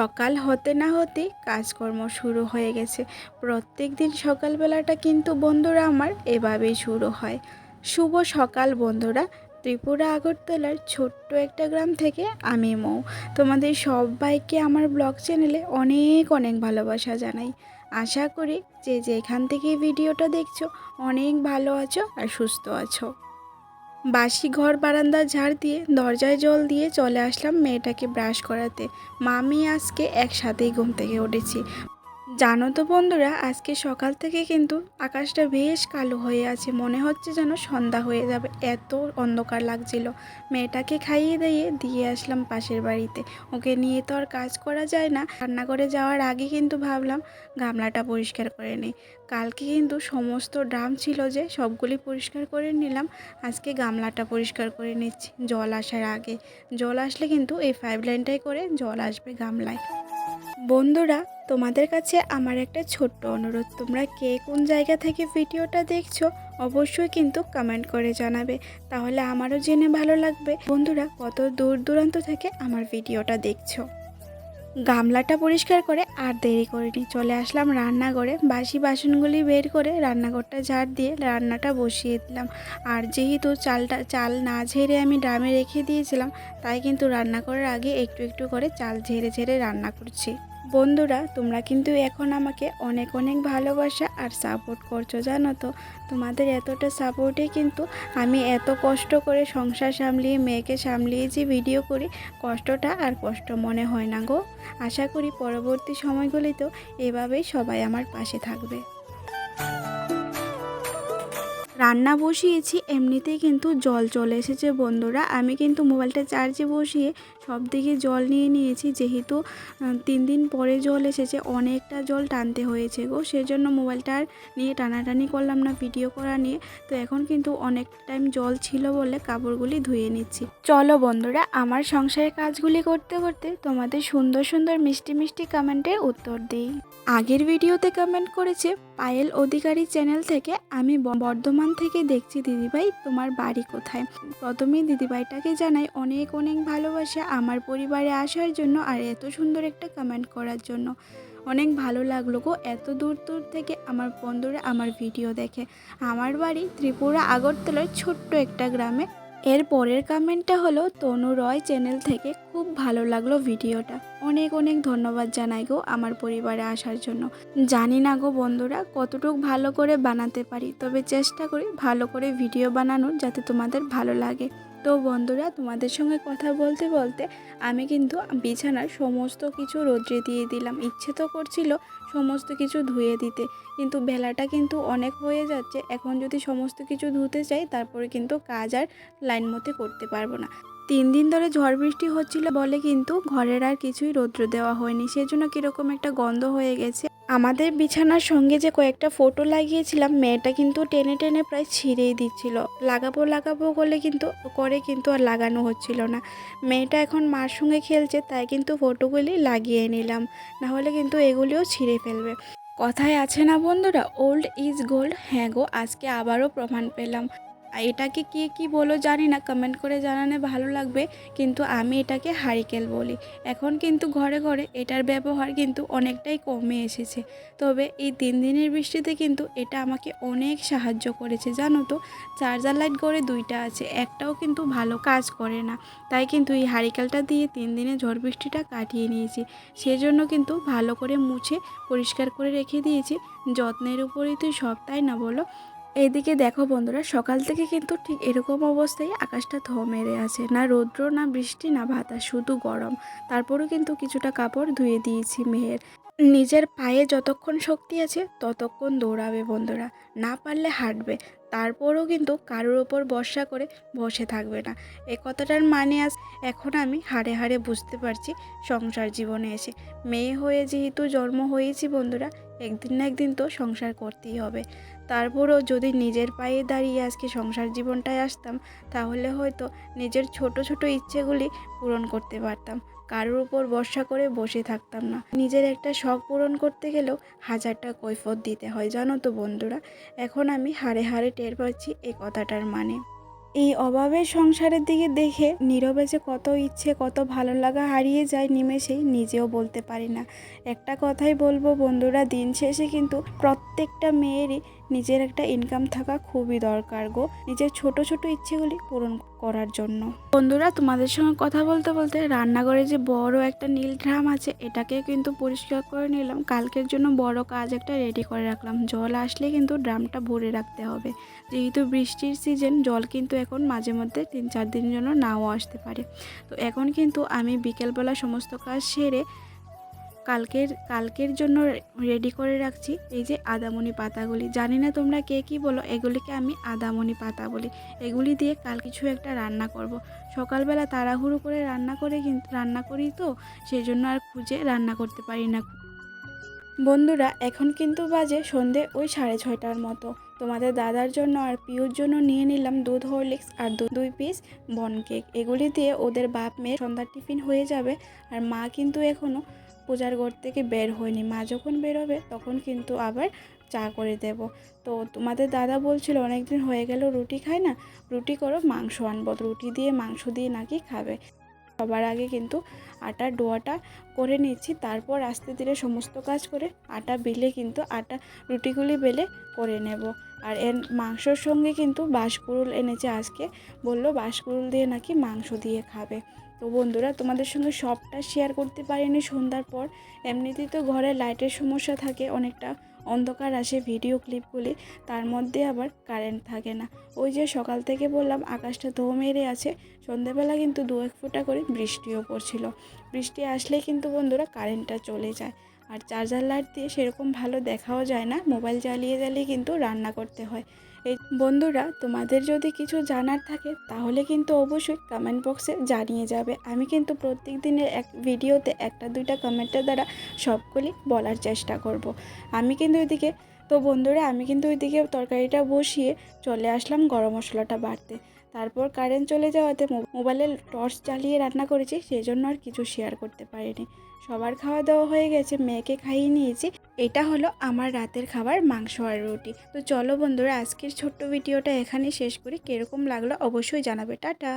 সকাল হতে না হতে কাজকর্ম শুরু হয়ে গেছে। প্রত্যেক দিন সকালবেলাটা কিন্তু বন্ধুরা আমার এভাবেই শুরু হয়। শুভ সকাল বন্ধুরা। ত্রিপুরা আগরতলার ছোট্ট একটা গ্রাম থেকে আমি মৌ। তোমাদের সবাইকে আমার ব্লগ চ্যানেলে অনেক অনেক ভালোবাসা জানাই। আশা করি যে যেখান থেকে ভিডিওটা দেখছ অনেক ভালো আছো আর সুস্থ আছো। বাসি ঘর বারান্দা ঝাড় দিয়ে দরজায় জল দিয়ে চলে আসলাম মেয়েটাকে ব্রাশ করাতে। মামি আজকে একসাথেই ঘুম থেকে উঠেছি। জানো তো বন্ধুরা, আজকে সকাল থেকে কিন্তু আকাশটা বেশ কালো হয়ে আছে। মনে হচ্ছে যেন সন্ধ্যা হয়ে যাবে। এত অন্ধকার লাগছিল। মেয়েটাকে খাইয়ে দিয়ে দিয়ে আসলাম পাশের বাড়িতে। ওকে নিয়ে তো আর কাজ করা যায় না। রান্নাঘরে যাওয়ার আগে কিন্তু ভাবলাম, গামলাটা পরিষ্কার করে নিই। কালকে কিন্তু সমস্ত ড্রাম ছিল যে, সবগুলি পরিষ্কার করে নিলাম। আজকে গামলাটা পরিষ্কার করে নিচ্ছি, জল আসার আগে। জল আসলে কিন্তু এই পাইপ লাইনটাই করে জল আসবে গামলায়। বন্ধুরা, তোমাদের কাছে আমার একটা ছোট্ট অনুরোধ। তোমরা কে কোন জায়গা থেকে ভিডিওটা দেখছ, অবশ্যই কিন্তু কমেন্ট করে জানাবে। তাহলে আমারও জেনে ভালো লাগবে। বন্ধুরা, কত দূর দূরান্ত থেকে আমার ভিডিওটা দেখছ? গামলাটা পরিষ্কার করে আর দেরি করিনি। চলে আসলাম রান্নাঘরে। বাসি বাসনগুলি বের করে রান্নাঘরটা ঝাড় দিয়ে রান্নাটা বসিয়ে দিলাম। আর যেহেতু চালটা, চাল না ঝেড়ে আমি ড্রামে রেখে দিয়েছিলাম, তাই কিন্তু রান্না করার আগে একটু একটু করে চাল ঝেড়ে ঝেড়ে রান্না করছি। বন্ধুরা, তোমরা কিন্তু এখন আমাকে অনেক অনেক ভালোবাসা আর সাপোর্ট করছ, জানো তো? তোমাদের এতটা সাপোর্টে কিন্তু আমি এত কষ্ট করে সংসার সামলিয়ে, মেয়েকে সামলিয়ে যে ভিডিও করি, কষ্টটা আর কষ্ট মনে হয় না গো। আশা করি পরবর্তী সময়গুলিতেও এভাবেই সবাই আমার পাশে থাকবে। রান্না বসিয়েছি, এমনিতেই কিন্তু জল চলে এসেছে বন্ধুরা। আমি কিন্তু মোবাইলটা চার্জে বসিয়ে সব দিকে জল নিয়ে নিয়েছি, যেহেতু তিন দিন পরে জল এসেছে, অনেকটা জল টানতে হয়েছে গো। সেজন্য মোবাইলটা আর নিয়ে টানাটানি করলাম না, ভিডিও করা নিয়ে। তো এখন কিন্তু অনেক টাইম জল ছিল বলে কাপড়গুলি ধুয়ে নিচ্ছি। চলো বন্ধুরা, আমার সংসারের কাজগুলি করতে করতে তোমাদের সুন্দর সুন্দর মিষ্টি মিষ্টি কমেন্টের উত্তর দিই। আগের ভিডিওতে কমেন্ট করেছে পায়েল অধিকারী চ্যানেল থেকে আমি বর্ধমান থেকে দেখছি দিদিভাই, তোমার বাড়ি কোথায়? প্রথমেই দিদিভাইটাকে জানাই অনেক অনেক ভালোবাসা আমার পরিবারে আসার জন্য আর এত সুন্দর একটা কমেন্ট করার জন্য। অনেক ভালো লাগল গো, এত দূর দূর থেকে আমার বন্ধুরা আমার ভিডিও দেখে। আমার বাড়ি ত্রিপুরা আগরতলার ছোট্ট একটা গ্রামে এর পরের কমেন্টটা হলো, তনু রয় চ্যানেল থেকে খুব ভালো লাগল ভিডিওটা। অনেক অনেক ধন্যবাদ জানাই গো আমার পরিবারে আসার জন্য। জানি না গো বন্ধুরা কতটুক ভালো করে বানাতে পারি, তবে চেষ্টা করি ভালো করে ভিডিও বানানোর যাতে তোমাদের ভালো লাগে। তো বন্ধুরা, তোমাদের সঙ্গে কথা বলতে বলতে আমি কিন্তু বিছানার সমস্ত কিছু রোদ্রে দিয়ে দিলাম। ইচ্ছে তো করছিল সমস্ত কিছু ধুয়ে দিতে, কিন্তু বেলাটা কিন্তু অনেক হয়ে যাচ্ছে। এখন যদি সমস্ত কিছু ধুতে চাই, তারপরে কিন্তু কাজ আর লাইন মতে করতে পারব না। তিন দিন ধরে ঝড় বৃষ্টি হচ্ছিল বলে কিন্তু ঘরের আর কিছুই রৌদ্র দেওয়া হয়নি। সেজন্য কীরকম একটা গন্ধ হয়ে গেছে। আমাদের বিছানার সঙ্গে যে কয়েকটা ফটো লাগিয়েছিলাম, মেয়েটা কিন্তু টেনে টেনে প্রায় ছিঁড়েই দিচ্ছিল। লাগাবো লাগাবো বলে কিন্তু, করে কিন্তু আর লাগানো হচ্ছিল না। মেয়েটা এখন মার সঙ্গে খেলছে, তাই কিন্তু ফটোগুলি লাগিয়ে নিলাম। না হলে কিন্তু এগুলিও ছিঁড়ে ফেলবে। কথায় আছে না বন্ধুরা ওল্ড ইজ গোল্ড হ্যাঁ গো, আজকে আবারও প্রমাণ পেলাম। এটাকে কে কি বলো জানি না কমেন্ট করে জানালে ভালো লাগবে। কিন্তু আমি এটাকে হারিকেল বলি। এখন কিন্তু ঘরে ঘরে এটার ব্যবহার কিন্তু অনেকটাই কমে এসেছে। তবে এই তিন দিনের বৃষ্টিতে কিন্তু এটা আমাকে অনেক সাহায্য করেছে, জানো তো? চার্জার লাইট করে দুইটা আছে, একটাও কিন্তু ভালো কাজ করে না। তাই কিন্তু এই হারিকেলটা দিয়ে তিন দিনে ঝড় বৃষ্টিটা কাটিয়ে নিয়েছি। সেজন্য কিন্তু ভালো করে মুছে, পরিষ্কার করে রেখে দিয়েছি। যত্নের উপরেই তো সব, তাই না বলো? এইদিকে দেখো বন্ধুরা, সকাল থেকে কিন্তু ঠিক এরকম অবস্থায় আকাশটা ধো মেরে আছে। না রৌদ্র, না বৃষ্টি, না ভাতা শুধু গরম। তারপরেও কিন্তু কিছুটা কাপড় ধুয়ে দিয়েছি মেয়ের। নিজের পায়ে যতক্ষণ শক্তি আছে, ততক্ষণ দৌড়াবে বন্ধুরা। না পারলে হাঁটবে। তারপরও কিন্তু কারোর ওপর ভরসা করে বসে থাকবে না। এ কথাটার মানে আজ এখন আমি হাড়ে হাড়ে বুঝতে পারছি সংসার জীবনে এসে। মেয়ে হয়ে যেহেতু জন্ম হয়েছি বন্ধুরা, একদিন না একদিন তো সংসার করতেই হবে। তারপরও যদি নিজের পায়ে দাঁড়িয়ে আজকে সংসার জীবনটায় আসতাম, তাহলে হয়তো নিজের ছোট ছোট ইচ্ছেগুলি পূরণ করতে পারতাম। কারোর উপর ভরসা করে বসে থাকতাম না। নিজের একটা শখ পূরণ করতে গেলেও হাজারটা কৈফত দিতে হয়, জানো তো বন্ধুরা? এখন আমি হাড়ে হাড়ে টের পাচ্ছি এই কথাটার মানে। এই অভাবের সংসারের দিকে দেখে নীরবে যে কত ইচ্ছে, কত ভালো লাগা হারিয়ে যায় নিমেষেই নিজেও বলতে পারি না। একটা কথাই বলব বন্ধুরা, দিন শেষে কিন্তু প্রত্যেকটা মেয়েরই নিজের একটা ইনকাম থাকা খুবই দরকার গো। নিজের ছোট ছোট ইচ্ছেগুলি পূরণ করার জন্য। বন্ধুরা, তোমাদের সঙ্গে কথা বলতে বলতে রান্নাঘরে যে বড় একটা নীল ড্রাম আছে এটাকে কিন্তু পরিষ্কার করে নিলাম। কালকের জন্য বড় কাজ একটা রেডি করে রাখলাম। জল আসলে কিন্তু ড্রামটা ভরে রাখতে হবে। যেহেতু বৃষ্টির সিজন জল কিন্তু এখন মাঝে মধ্যে তিন, চার দিনের জন্য নাও আসতে পারে। তো এখন কিন্তু আমি বিকেলবেলা সমস্ত কাজ সেরে কালকের কালকের জন্য রেডি করে রাখছি। এই যে আদামনি পাতাগুলি। জানি না তোমরা কে কী বলো, এগুলিকে আমি আদামনি পাতা বলি। এগুলি দিয়ে কাল কিছু একটা রান্না করব। সকালবেলা তাড়াহুড়ো করে রান্না করে কিন্তু রান্না করি তো সেই জন্য আর খুঁজে রান্না করতে পারি না। বন্ধুরা, এখন কিন্তু বাজে সন্ধে ওই সাড়ে ছয়টার মতো। তোমাদের দাদার জন্য আর পিউর জন্য নিয়ে নিলাম দুধ, হরলিক্স আর দুই পিস বন কেক এগুলি দিয়ে ওদের বাপ মেয়ে সন্ধ্যার টিফিন হয়ে যাবে। আর মা কিন্তু এখনও পূজার ঘর থেকে বের হয়নি। মা যখন বেরোবে তখন কিন্তু আবার চা করে দেব। তো তোমাদের দাদা বলছিল অনেক দিন হয়ে গেল, রুটি খায় না? রুটি করো, মাংস আনব। রুটি দিয়ে, মাংস দিয়ে নাকি খাবে। সবার আগে কিন্তু আটার ডোয়াটা করে নিচ্ছি, তারপর আস্তে ধীরে সমস্ত কাজ করে আটা বেলে কিন্তু আটা, রুটিগুলি বেলে করে নেব। আর এর মাংসর সঙ্গে কিন্তু বাঁশকুড়ুল এনেছে আজকে। বলল বাঁশকুড়ুল দিয়ে নাকি মাংস দিয়ে খাবে। তো বন্ধুরা, তোমাদের সঙ্গে সবটা শেয়ার করতে পারিনি। সন্ধ্যার পর এমনিতেই তো ঘরে লাইটের সমস্যা থাকে, অনেকটা অন্ধকার আসে ভিডিও ক্লিপগুলি তার মধ্যে আবার কারেন্ট থাকে না। ওই যে সকাল থেকে বললাম, আকাশটা ধো মেরে আছে সন্ধেবেলা কিন্তু দু এক ফোঁটা করে বৃষ্টিও পড়ছিল। বৃষ্টি আসলে কিন্তু বন্ধুরা কারেন্টটা চলে যায়। আর চার্জার লাইট দিয়ে সেরকম ভালো দেখাও যায় না, মোবাইল জ্বালিয়ে জ্বালিয়ে কিন্তু রান্না করতে হয়। এই বন্ধুরা, তোমাদের যদি কিছু জানার থাকে, তাহলে কিন্তু অবশ্যই কমেন্ট বক্সে জানিয়ে যাবে। আমি কিন্তু প্রত্যেক দিনের এক ভিডিওতে একটা দুইটা কমেন্টের দ্বারা সবগুলি বলার চেষ্টা করব। আমি কিন্তু ওইদিকে তো বন্ধুরা, আমি কিন্তু ওইদিকে তরকারিটা বসিয়ে চলে আসলাম গরম মশলাটা বাড়তে। তারপর কারেন্ট চলে যাওয়াতে মোবাইলে টর্চ চালিয়ে রান্না করেছি সেই জন্য আর কিছু শেয়ার করতে পারিনি। সবার খাওয়া দাওয়া হয়ে গেছে, মেয়েকে খাইয়ে নিয়েছি। এটা হলো আমার রাতের খাবার মাংস আর রুটি। তো চলো বন্ধুরা, আজকের ছোট্ট ভিডিওটা এখানে শেষ করি। কীরকম লাগল অবশ্যই জানাবে। টাটা!